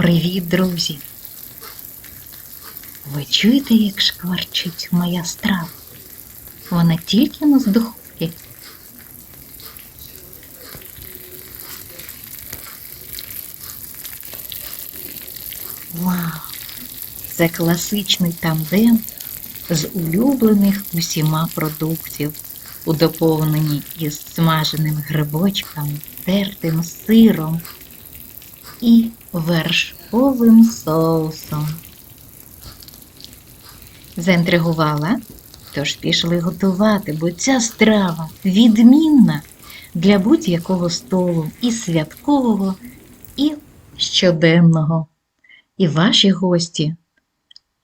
Привіт, друзі! Ви чуєте, як шкварчить моя страва? Вона тільки на з духовки. Вау! Це класичний тандем з улюблених усіма продуктів, у доповненні із смаженими грибочками, тертим сиром і вершковим соусом. Заінтригувала? Тож пішли готувати, бо ця страва відмінна для будь-якого столу і святкового, і щоденного. І ваші гості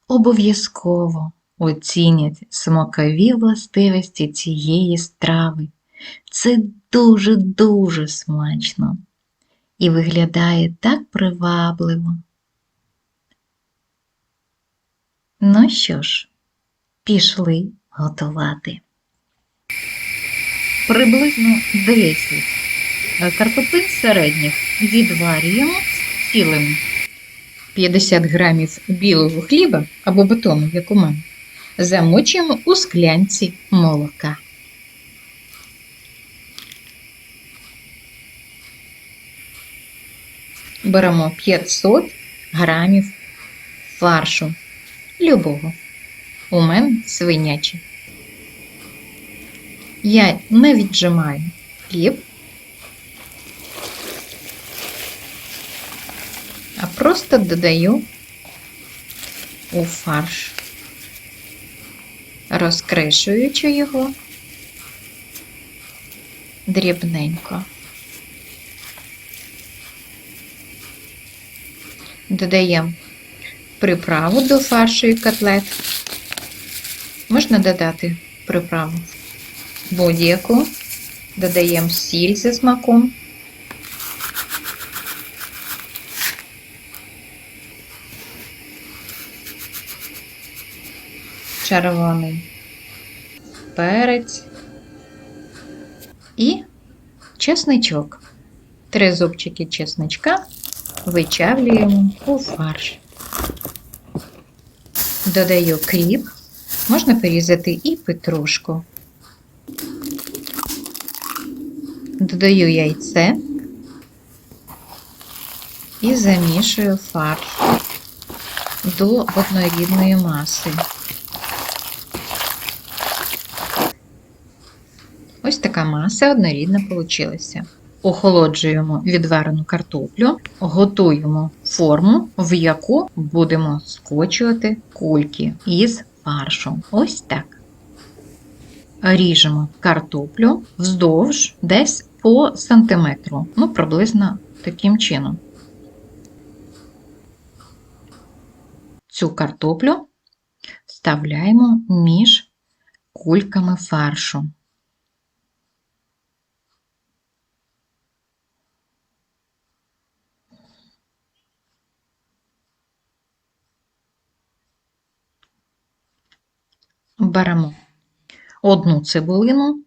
обов'язково оцінять смакові властивості цієї страви. Це дуже-дуже смачно і виглядає так привабливо. Ну що ж, пішли готувати. Приблизно 10 картоплин середніх відварюємо цілим 50 грамів білого хліба або бетону, як у мене, замочуємо у склянці молока. Беремо 500 грамів фаршу любого. У мене свинячий. Я не віджимаю хліб, а просто додаю у фарш, розкришуючи його дрібненько. Додаємо приправу до фаршу і котлет. Можна додати приправу будь-яку. Додаємо сіль зі смаком. Червоний перець і чесничок. Три зубчики чесничка вичавлюємо у фарш. Додаю кріп, можна порізати і петрушку. Додаю яйце і замішую фарш до однорідної маси. Ось така маса однорідна вийшла. Охолоджуємо відварену картоплю, готуємо форму, в яку будемо скочувати кульки із фаршу. Ось так. Ріжемо картоплю вздовж десь по сантиметру, ну, приблизно таким чином. Цю картоплю вставляємо між кульками фаршу. Беремо одну цибулину,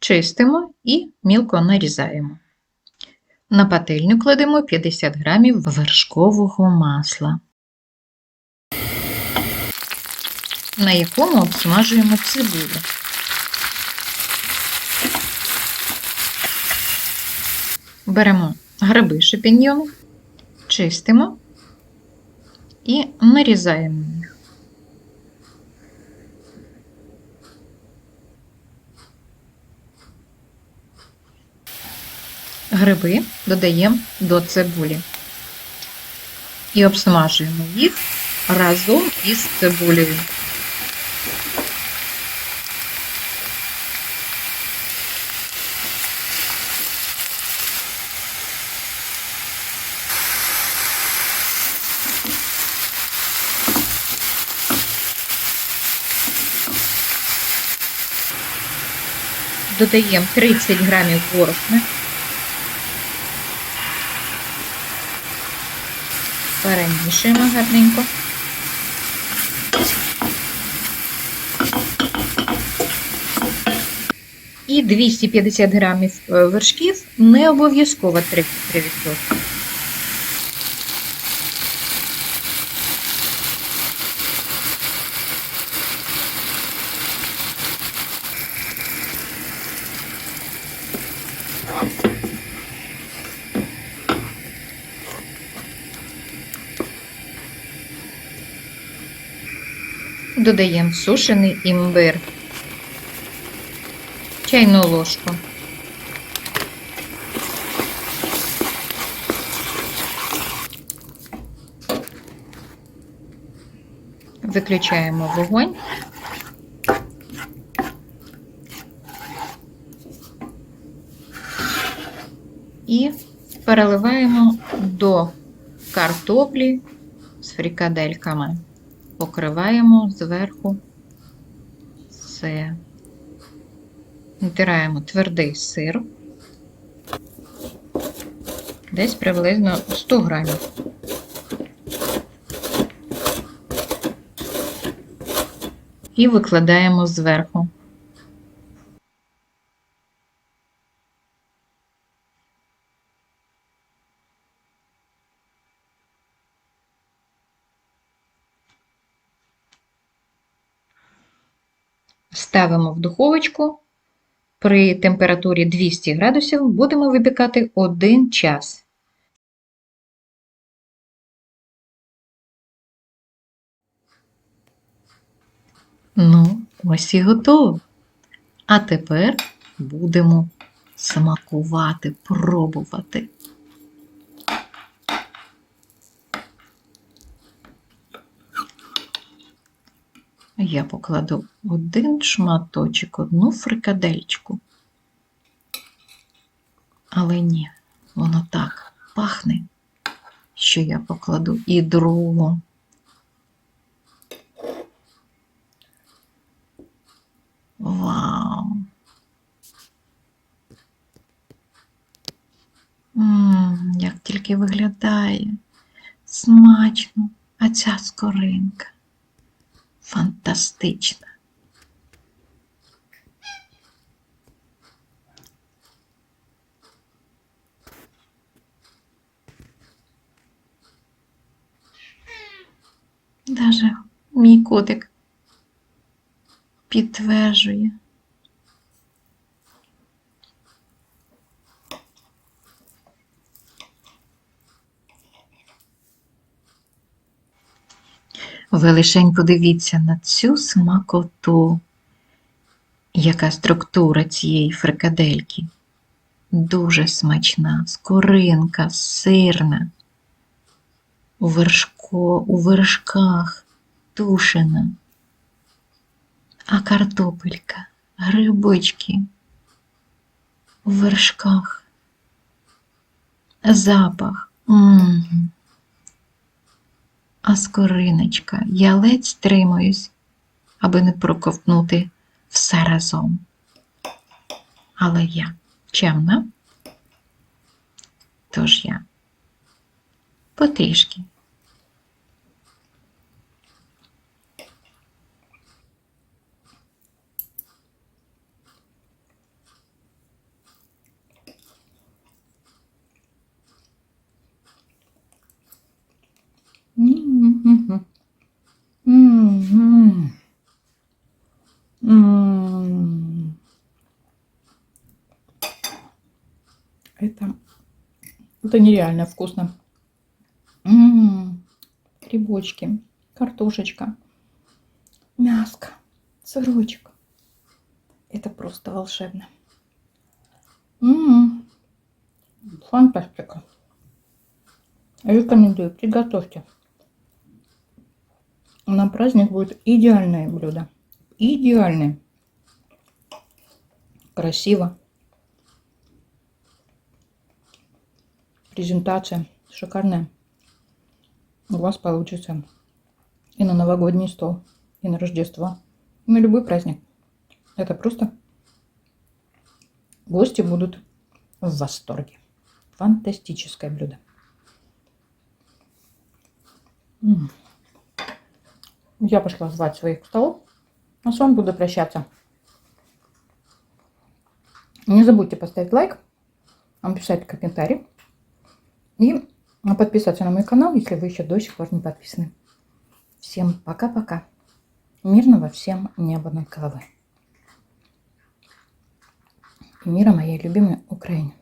чистимо і мілко нарізаємо. На пательню кладемо 50 грамів вершкового масла, на якому обсмажуємо цибулю. Беремо гриби шипіньйони, чистимо і нарізаємо їх. Гриби додаємо до цибулі і обсмажуємо їх разом із цибулею. Додаємо 30 грамів борошна. Перемішуємо гарненько. І 250 грамів е, вершків не обов'язково 33%. Додаємо сушений імбир. Чайну ложку. Виключаємо вогонь. І переливаємо до картоплі з фрикадельками. Покриваємо зверху все. Натираємо твердий сир. Десь приблизно 100 грамів. І викладаємо зверху. Ставимо в духовочку. При температурі 200 градусів будемо випікати 1 час. Ну, ось і готово. А тепер будемо смакувати, пробувати. Я покладу один шматочок, одну фрикадельчку. Але ні, воно так пахне, що я покладу і другу. Вау! Мм, як тільки виглядає смачно, а ця скоринка фантастична. Даже мій котик підтверджує. Ви лишень подивіться на цю смакоту, яка структура цієї фрикадельки. Дуже смачна, скоринка, сирна, у, вершко, у вершках тушена, а картопелька, грибочки у вершках, запах. М-м. А скориночка, я ледь стримуюсь, аби не проковтнути все разом. Але я чемна, тож я потрішки. Это, это нереально вкусно. М. Грибочки, картошечка, мяско, сырочек. Это просто волшебно. М. Фантастика. Рекомендую, приготовьте. На праздник будет идеальное блюдо. Идеальное. Красиво. Презентация шикарная. У вас получится и на новогодний стол, и на Рождество, и на любой праздник. Это просто гости будут в восторге. Фантастическое блюдо. М. Я пошла звать своих к столу. А с вами буду прощаться. Не забудьте поставить лайк, написать комментарий и подписаться на мой канал, если вы еще до сих пор не подписаны. Всем пока-пока. Мирного всем неба над головой. И мира моей любимой Украине.